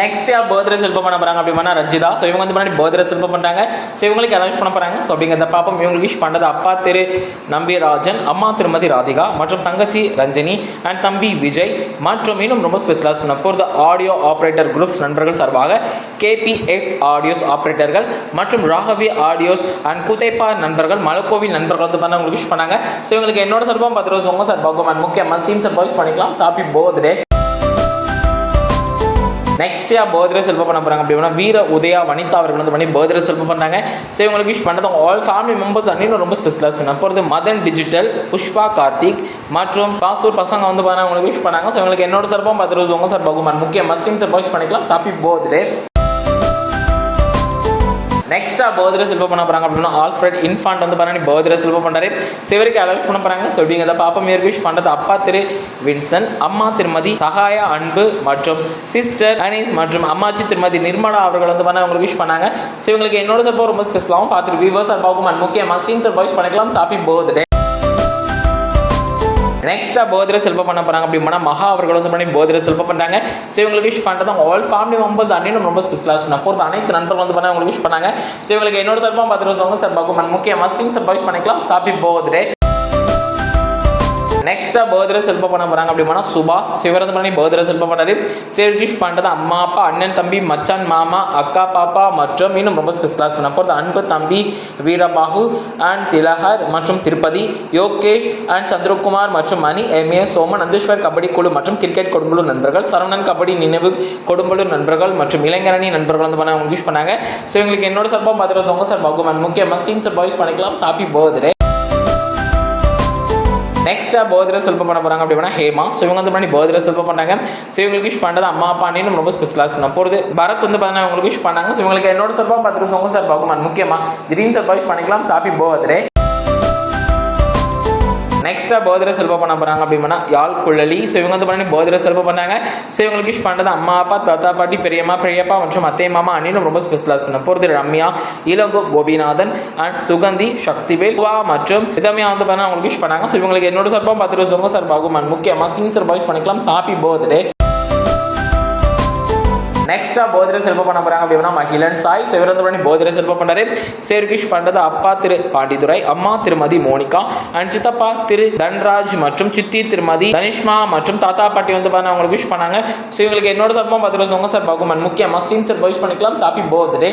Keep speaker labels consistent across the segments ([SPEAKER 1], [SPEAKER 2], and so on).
[SPEAKER 1] Next யார் birthday செல்பம் பண்ண போறாங்க அப்படின்னா ரஞ்சிதா. ஸோ இவங்க வந்து முன்னாடி பர்த்டே செல்பம் பண்றாங்க. ஸோ இவங்களுக்கு அனௌன்ஸ் பண்ண போறாங்க. ஸோ அப்படிங்கிறத பாப்போம் இவங்களுக்கு விஷ் பண்ணது அப்பா திரு நம்பிராஜன் அம்மா திருமதி ராதிகா மற்றும் தங்கச்சி ரஞ்சனி அண்ட் தம்பி விஜய் மற்றும் இன்னும் ரொம்ப ஸ்பெஷலாக பண்ண போகிறது ஆடியோ ஆப்ரேட்டர் குரூப்ஸ் நண்பர்கள் சார்பாக கேபிஎஸ் ஆடியோஸ் ஆப்ரேட்டர்கள் மற்றும் ராகவி ஆடியோஸ் அண்ட் குதைப்பா நண்பர்கள் மலக்கோவில் நண்பர்கள் வந்து பண்ண உங்களுக்கு விஷ் பண்ணாங்க. ஸோ இவங்களுக்கு என்னோட சார்பாக பத்து ரோஸ் உங்க சார்பாகும் அண்ட் முக்கியமாக ஸ்டீம் சார் விஷ் பண்ணிக்கலாம். சாப்பி போர்த்டே நெக்ஸ்ட் யா பர்த்டே செல்வம் பண்ண போறாங்க. அப்படின்னா வீர உதயா வனிதா அவர்கள் வந்து பண்ணி பர்த்டே செல்வம் பண்ணுறாங்க ஸோ இவங்களுக்கு விஷ் பண்ணது ஆல் ஃபேமிலி மெம்பர்ஸ் அன்னைக்கு ரொம்ப ஸ்பெஷலாக பண்ண போகிறது மதன் டிஜிட்டல் புஷ்பா கார்த்திக் மற்றும் பாஸ்போர்ட் பசங்க வந்து பண்ண அவங்களுக்கு விஷ் பண்ணாங்க. ஸோ இவங்களுக்கு என்னோட சார்பாக பத்து ரோஸ் உங்க சார் பகுமான் முக்கிய மஸ்டிம் சார் விஷ் பண்ணிக்கலாம். ஹாப்பி பர்த்டே நெக்ஸ்ட்டாக பர்த்டே செல்வம் பண்ண போகிறாங்க அப்படின்னா ஆல்ஃப்ரெட் இன்ஃபான்ட் வந்து பண்ணி பர்த்டே செல்வம் பண்ணுறாரு சிவருக்கு அலவுஸ் பண்ண போகிறாங்க ஸோ அப்படிங்கிறத பாப்பா மேற்கு விஷ் பண்ணுறது அப்பா திரு வின்சன் அம்மா திருமதி சகாயா அன்பு மற்றும் சிஸ்டர் அனீஸ் மற்றும் அம்மாச்சி திருமதி நிர்மலா அவர்கள் வந்து பண்ண அவங்களுக்கு விஷ் பண்ணாங்க. ஸோ இவங்களுக்கு என்னோட சப்போர்ட் ரொம்ப ஸ்பெஷலாகவும் பார்த்துட்டு வியூவர்ஸ் சார்பாகவும் அண்ட் முக்கிய மஸ்டிங் சார் விஷ் பண்ணிக்கலாம். ஹாப்பி பர்த்டே நெக்ஸ்ட்டாக போதிர செல்வம் பண்ண போகிறாங்க அப்படின்னா மகா அவர்கள் வந்து பண்ணி போதிர செல்வம் பண்ணுறாங்க ஸோ இவங்களுக்கு விஷ் பண்ணுறது அவங்க ஆல் ஃபேமிலி மெம்பர்ஸ் அன்னியும் ரொம்ப ஸ்பெஷலாக சொன்னால் பொறுத்து அனைத்து நண்பர்கள் வந்து பண்ண அவங்களுக்கு விஷ் பண்ணாங்க. ஸோ இவங்களுக்கு என்னோட தரப்பாக பார்த்துட்டு சார் பார்க்கும். முக்கிய மஸ்டிங் சார் விஷ் பண்ணிக்கலாம். சாப்பி போதிரே நெக்ஸ்ட்டாக பர்த்டே செல்பம் பண்ண போகிறாங்க அப்படின்னா சுபாஷ் சிவரந்த பண்ணி பர்த்டே செல்பம் பண்ணாரு சரி பண்ணுறது அம்மா அப்பா அண்ணன் தம்பி மச்சான் மாமா அக்கா பாப்பா மற்றும் இன்னும் ரொம்ப ஸ்பெஷலாக பண்ண போகிறது அன்பு தம்பி வீரபாகு அண்ட் திலகர் மற்றும் திருப்பதி யோகேஷ் அண்ட் சந்திரகுமார் மற்றும் மணி எம்ஏ சோமன் நந்தீஸ்வர் கபடி குழு மற்றும் கிரிக்கெட் கொடும்பலூர் நண்பர்கள் சரவணன் கபடி நினைவு கொடும்பலூர் நண்பர்கள் மற்றும் இளைஞரணி நண்பர்கள் வந்து பண்ண அவங்க விஷ் பண்ணாங்க. ஸோ எங்களுக்கு என்னோட சார்பாக பார்த்துட்டு சொங்க சார் பாகுமன். முக்கிய மஸ்டிங் சார் பாய்ஸ் பண்ணிக்கலாம். ஹாப்பி பர்த்டே நெக்ஸ்ட்டாக போதிர செல்பம் பண்ண போகிறாங்க அப்படின்னா ஹேமா. ஸோ இவங்க வந்து பண்ணி போதிர செல்பம் பண்ணாங்க. ஸோ இவங்களுக்கு விஷ் பண்ணுறது அம்மா அப்பா ரொம்ப ஸ்பெஷலாக பண்ண போகிறது பரத் வந்து பார்த்தீங்கன்னா இவங்களுக்கு விஷ் பண்ணாங்க. ஸோ இவங்களுக்கு என்னோட சார்பாக பார்த்துட்டு உங்கள் சார் பார்க்கும் முக்கியமாக ட்ரீம் சார் விஷ் பண்ணிக்கலாம். சாப்பி போவதே எக்ஸ்ட்ரா பர்த்டே செல்வம் பண்ண போகிறாங்க அப்படின்னா யாழ் குழலி ஸோ இவங்க வந்து பண்ணி பர்த்டே செல்வம் பண்ணாங்க. ஸோ இவங்களுக்கு விஷ் பண்ணுறது அம்மா அப்பா தாத்தா பாட்டி பெரியம்மா பெரியப்பா மற்றும் அத்தை மாமா அண்ணினும் ரொம்ப ஸ்பெஷலாக பண்ண போகிறது ரம்யா இளங்கோ கோபிநாதன் அண்ட் சுகந்தி சக்திவேல் வா மற்றும் இதமையா வந்து பண்ண அவங்களுக்கு விஷ் பண்ணாங்க. ஸோ இவங்களுக்கு என்னோட சார்பாக பத்து ரூபா உங்கள் அண்ட் முக்கியமாக ஸ்கின் சார் விஷ் பண்ணிக்கலாம். சாப்பி பர்த்டே நெக்ஸ்டா போதிர செல்வம் பண்ண போறாங்க அப்படின்னா மகிழன் சாய் சிவரந்தபுரணி போதிர செல்வம் பண்ணாரு சேர்கிஷ் பண்ணுறது அப்பா திரு பாண்டித்துரை அம்மா திருமதி மோனிகா அண்ட் சித்தப்பா திரு தன்ராஜ் மற்றும் சித்தி திருமதி தனிஷ்மா மற்றும் தாத்தா பாட்டி வந்து பண்ண அவங்களுக்கு விஷ் பண்ணாங்க. ஸோ இவங்களுக்கு என்னோட சார்பாக பத்து வருஷம் உங்க சார் பாகுமன் முக்கியமாக மஸ்டின் சார் விஷ் பண்ணிக்கலாம். சாப்பி போதே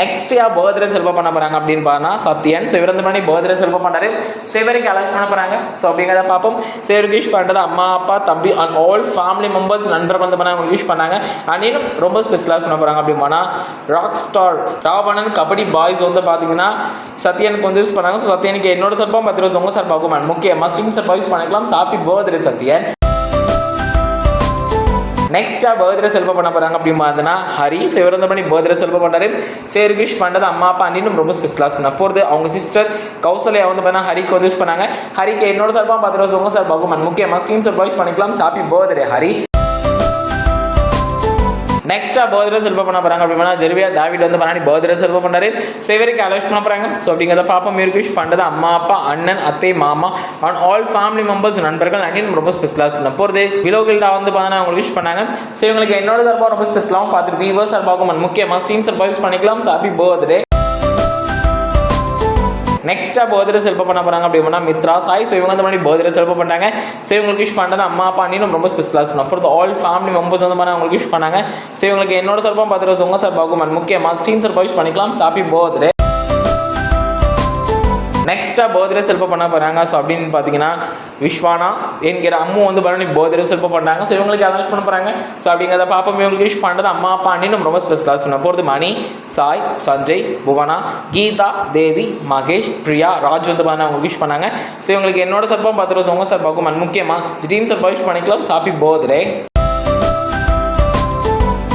[SPEAKER 1] நெக்ஸ்ட் யா பர்த்டே செல்வம் பண்ண போறாங்க அப்படின்னு பார்த்தா சத்யன். ஸோ இவர் வந்து பண்ணி பர்த்டே செல்வம் பண்ணாரு ஸோ இவருக்கு பண்ண போறாங்க. ஸோ அப்படிங்கிறத பார்ப்போம். ஸோ இவருக்கு பண்ணுறது அம்மா அப்பா தம்பி அண்ட் ஆல் ஃபேமிலி மெம்பர்ஸ் நண்பர்கள் வந்து பண்ண யூஸ் பண்ணாங்க. அண்ட் இன்னும் ரொம்ப ஸ்பெஷலாக பண்ண போறாங்க போனால் rock star Ravanan kabaddi boys வந்து பார்த்தீங்கன்னா சத்யனுக்கு வந்து யூஸ் பண்ணாங்க. ஸோ சத்யனுக்கு என்னோட சார்பாக பத்து ரூபா உங்க சார் பார்க்கும் முக்கியமாக ஸ்டீம் சார் யூஸ் பண்ணிக்கலாம் சாப்பி பர்த்டே சத்யன். நெக்ஸ்ட்டாக பர்த்டே செல்வம் பண்ண போகிறாங்க அப்படிமா பார்த்தீங்கன்னா ஹரி ஸோ இவர் வந்து பண்ணி பர்த்டே செல்வம் பண்ணாரு சரி விஷ் பண்ணுறது அம்மா அப்பா அண்ணினும் ரொம்ப ஸ்பெஷலாக பண்ண போகிறது அவங்க சிஸ்டர் கௌசல்யா வந்து பண்ணால் ஹரிக்கு வந்து யூஸ் பண்ணாங்க. ஹரிக்கு என்னோட சார்பாக பத்து ரூபா உங்கள் சார் பகுமன் முக்கியமாக ஸ்கிரீன் சார் யூஸ் பண்ணிக்கலாம். Happy birthday Hari. நெக்ஸ்ட்டாக பௌதர செல்வம் பண்ண போகிறாங்க அப்படின்னா ஜெருவியா டாவிட் வந்து பண்ணி பௌதர செல்வம் பண்ணாரு சிவருக்கு அலோஸ் பண்ண போகிறாங்க ஸோ அப்படிங்கிறத பாப்பா மேற்கு விஷ் பண்ணுறது அம்மா அப்பா அண்ணன் அத்தை மாமா அண்ட் ஆல் ஃபேமிலி மெம்பர்ஸ் நண்பர்கள் அண்ணன் ரொம்ப ஸ்பெஷலாக பண்ண போகிறது விலோகில்டா வந்து பார்த்தீங்கன்னா அவங்களுக்கு விஷ் பண்ணாங்க. ஸோ இவங்களுக்கு என்னோட சார்பாக ரொம்ப ஸ்பெஷலாகவும் பார்த்துட்டு வீவர்ஸ் சார்பாகவும் முக்கியமாக ஸ்டீம் சார்பாக யூஸ் பண்ணிக்கலாம். ஹாப்பி பர்த்டே நெக்ஸ்ட்டாக பர்த்டே செல்பம் பண்ண போகிறாங்க அப்படின்னா மித்ரா சாய். ஸோ இவங்க வந்து மாதிரி பர்த்டே செல்பம் பண்ணாங்க ஸோ இவங்களுக்கு விஷ் பண்ணுறது அம்மா அப்பா அண்ணினும் ரொம்ப ஸ்பெஷலாக பண்ணோம். அப்புறம் ஆல் ஃபேமிலி மெம்பர்ஸ் வந்து மாதிரி அவங்களுக்கு விஷ் பண்ணாங்க. ஸோ இவங்களுக்கு என்னோட சார்பாக பார்த்துட்டு உங்கள் சார் பாகும் முக்கியமாக ஸ்டீம் சார் விஷ் பண்ணிக்கலாம். ஹாப்பி பர்த்டே நெக்ஸ்ட்டாக பர்த்டே செல்ப பண்ண போகிறாங்க ஸோ அப்படின்னு பார்த்தீங்கன்னா விஸ்வானா என்கிற அம்மு வந்து பண்ணி பர்த்டே செல்ப பண்ணுறாங்க ஸோ இவங்களுக்கு அனௌன்ஸ் பண்ண போகிறாங்க ஸோ அப்படிங்கிறத பாப்பா இவங்களுக்கு விஷ் பண்ணுறது அம்மா அப்பா அண்ணினும் ரொம்ப ஸ்பெஷலாக பண்ண போகிறது மணி சாய் சஞ்சய் புவனா கீதா தேவி மகேஷ் பிரியா ராஜ் வந்து பண்ண அவங்க விஷ் பண்ணாங்க. ஸோ இவங்களுக்கு என்னோட சார்பாக பத்து ரூபா உங்கள் சார் பார்க்கும் முக்கியமாக ட்ரீம் சார் விஷ் பண்ணிக்கலாம் சாப்பி பர்த்டே